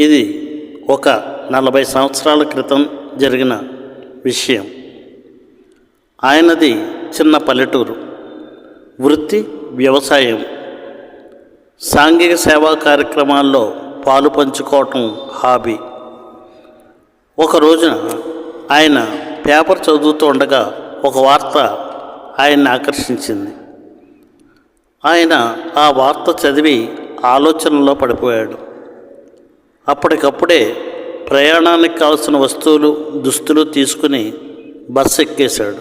ఇది ఒక నలభై సంవత్సరాల క్రితం జరిగిన విషయం. ఆయనది చిన్న పల్లెటూరు. వృత్తి వ్యవసాయం. సాంఘిక సేవా కార్యక్రమాల్లో పాలు పంచుకోవటం హాబీ. ఒక రోజున ఆయన పేపర్ చదువుతూ ఉండగా ఒక వార్త ఆయన్ని ఆకర్షించింది. ఆయన ఆ వార్త చదివి ఆలోచనలో పడిపోయాడు. అప్పటికప్పుడే ప్రయాణానికి కావాల్సిన వస్తువులు దుస్తులు తీసుకుని బస్సు ఎక్కేశాడు.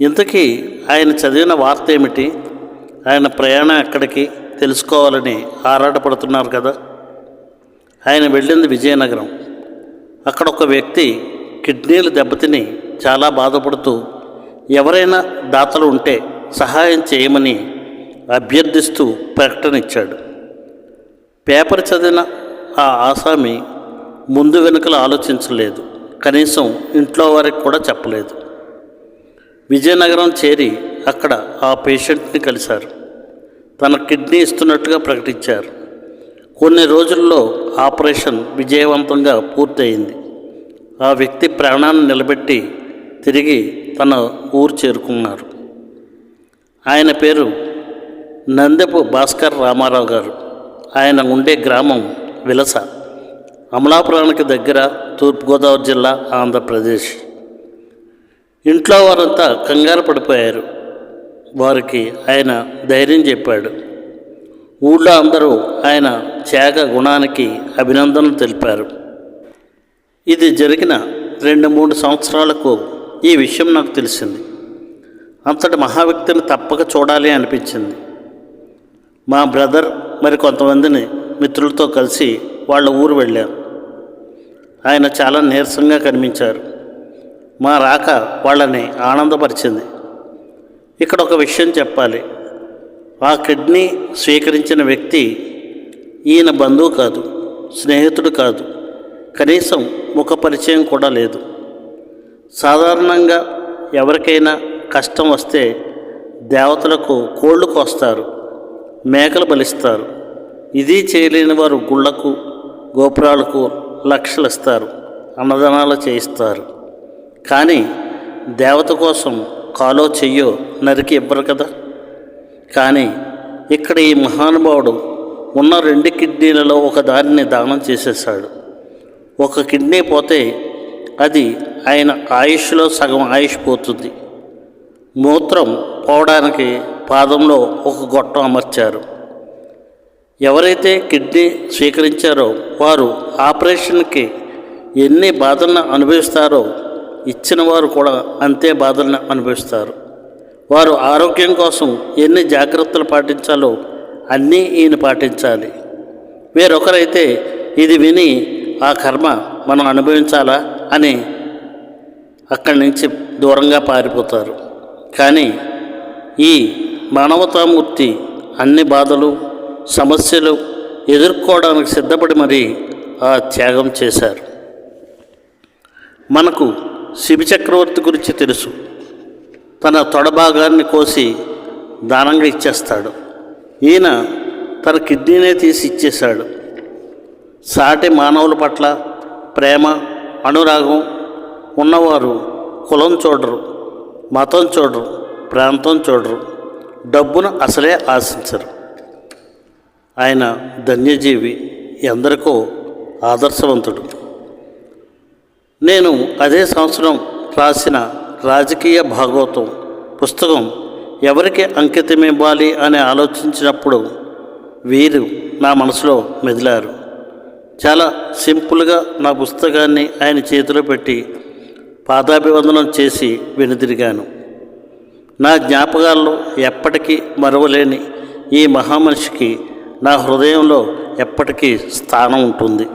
ఇంతకీ ఆయన చదివిన వార్త ఏమిటి? ఆయన ప్రయాణం ఎక్కడికి? తెలుసుకోవాలని ఆరాటపడుతున్నారు కదా? ఆయన వెళ్ళింది విజయనగరం. అక్కడ ఒక వ్యక్తి కిడ్నీలు దెబ్బతిని చాలా బాధపడుతూ ఎవరైనా దాతలు ఉంటే సహాయం చేయమని అభ్యర్థిస్తూ ప్రకటన ఇచ్చాడు. పేపర్ చదివిన ఆ ఆసామి ముందు వెనుకలు ఆలోచించలేదు. కనీసం ఇంట్లో వారికి కూడా చెప్పలేదు. విజయనగరం చేరి అక్కడ ఆ పేషెంట్ని కలిశారు. తన కిడ్నీ ఇస్తున్నట్టుగా ప్రకటించారు. కొన్ని రోజుల్లో ఆపరేషన్ విజయవంతంగా పూర్తయింది. ఆ వ్యక్తి ప్రాణాన్ని నిలబెట్టి తిరిగి తన ఊరు చేరుకున్నారు. ఆయన పేరు నందెపు భాస్కర్ రామారావు గారు. ఆయన ఉండే గ్రామం విలస. అమలాపురానికి దగ్గర తూర్పుగోదావరి జిల్లా ఆంధ్రప్రదేశ్. ఇంట్లో వారంతా కంగారు పడిపోయారు. వారికి ఆయన ధైర్యం చెప్పాడు. ఊళ్ళో అందరూ ఆయన త్యాగ గుణానికి అభినందనలు తెలిపారు. ఇది జరిగిన రెండు మూడు సంవత్సరాలకు ఈ విషయం నాకు తెలిసింది. అంతటి మహావ్యక్తిని తప్పక చూడాలి అనిపించింది. మా బ్రదర్ మరి కొంతమందిని మిత్రులతో కలిసి వాళ్ళ ఊరు వెళ్ళారు. ఆయన చాలా నీరసంగా కనిపించారు. మా రాక వాళ్ళని ఆనందపరిచింది. ఇక్కడ ఒక విషయం చెప్పాలి. ఆ కిడ్నీ స్వీకరించిన వ్యక్తి ఈయన బంధువు కాదు స్నేహితుడు కాదు. కనీసం ముఖ పరిచయం కూడా లేదు. సాధారణంగా ఎవరికైనా కష్టం వస్తే దేవతలకు కోళ్ళు కోస్తారు మేకలు బలిస్తారు. ఇది చేయలేని వారు గుళ్ళకు గోపురాలకు లక్షలు ఇస్తారు అన్నదానాలు చేయిస్తారు. కానీ దేవత కోసం కాలో చెయ్యో నరికి ఇవ్వరు కదా? కానీ ఇక్కడ ఈ మహానుభావుడు ఉన్న రెండు కిడ్నీలలో ఒక దానిని దానం చేసేసాడు ఒక కిడ్నీ పోతే అది ఆయన ఆయుష్లో సగం ఆయుష్ పోతుంది. మూత్రం పోవడానికి పాదంలో ఒక గొట్టం అమర్చారు. ఎవరైతే కిడ్నీ స్వీకరించారో వారు ఆపరేషన్కి ఎన్ని బాధలను అనుభవిస్తారో ఇచ్చిన వారు కూడా అంతే బాధలను అనుభవిస్తారు. వారు ఆరోగ్యం కోసం ఎన్ని జాగ్రత్తలు పాటించాలో అన్నీ ఈయన పాటించాలి. వేరొకరైతే ఇది విని ఆ కర్మ మనం అనుభవించాలా అని అక్కడి నుంచి దూరంగా పారిపోతారు. కానీ ఈ మానవతామూర్తి అన్ని బాధలు సమస్యలు ఎదుర్కోవడానికి సిద్ధపడి మరీ ఆ త్యాగం చేశారు. మనకు శివచక్రవర్తి గురించి తెలుసు. తన తొడభాగాన్ని కోసి దానంగా ఇచ్చేస్తాడు. ఈయన తన కిడ్నీనే తీసి ఇచ్చేశాడు. సాటి మానవుల పట్ల ప్రేమ అనురాగం ఉన్నవారు కులం చూడరు మతం చూడరు ప్రాంతం చూడరు డబ్బును అసలే ఆశించరు. ఆయన ధన్యజీవి ఎందరికో ఆదర్శవంతుడు. నేను అదే సంవత్సరం రాసిన రాజకీయ భాగవతం పుస్తకం ఎవరికి అంకితం ఇవ్వాలి అని ఆలోచించినప్పుడు వీరు నా మనసులో మెదిలారు. చాలా సింపుల్గా నా పుస్తకాన్ని ఆయన చేతిలో పెట్టి పాదాభివందనం చేసి వెనుదిరిగాను. నా జ్ఞాపకాల్లో ఎప్పటికీ మరవలేని ఈ మహామనిషికి నా హృదయంలో ఎప్పటికీ స్థానం ఉంటుంది.